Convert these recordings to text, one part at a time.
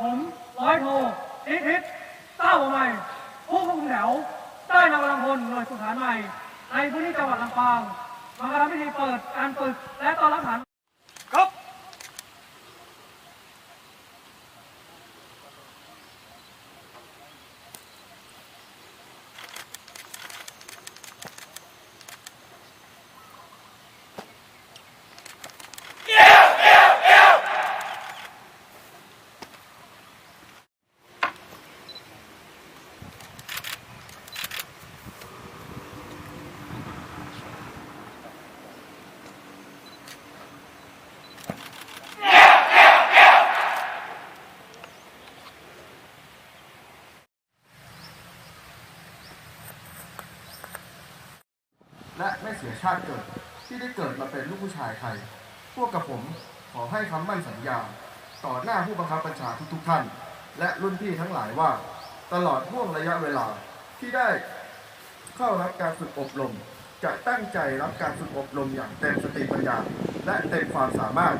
ผมร้อยโทนิพิษเต้าใหม่ ผู้ควบคุมแถวใต้นากำลังพลหน่วยสุขานใหม่ ในพื้นที่จังหวัดลำปางมากำลังพิธีเปิดการฝึกและต้อนรับฐาน และไม่เสียชาติเกิด ที่ได้เกิดมาเป็นลูกผู้ชายไทย พวกกับผมขอให้คำมั่นสัญญา ต่อหน้าผู้บังคับบัญชาทุกๆท่าน และรุ่นพี่ทั้งหลายว่า ตลอดห่วงระยะเวลาที่ได้เข้ารับการฝึกอบรม จะตั้งใจรับการฝึกอบรมอย่างเต็มสติปัญญา และเต็มความสามารถ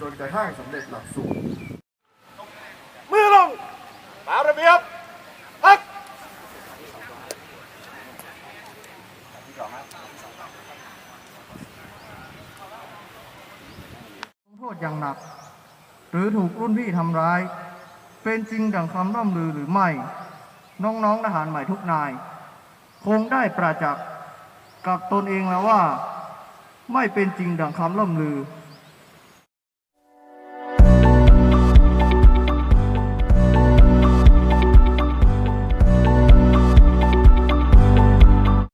จนกระทั่งสำเร็จหลักสูตรมือลงตามระเบียบพัก ลงโท ษอย่างหนัก หรือถูกรุ่นพี่ทำร้าย เป็นจริงดังคำร่ำลือหรือไม่ น้องๆทหารใหม่ทุกนาย คงได้ประจักษ์กับตนเองแล้วว่า ไม่เป็นจริงดังคำล่ำลือ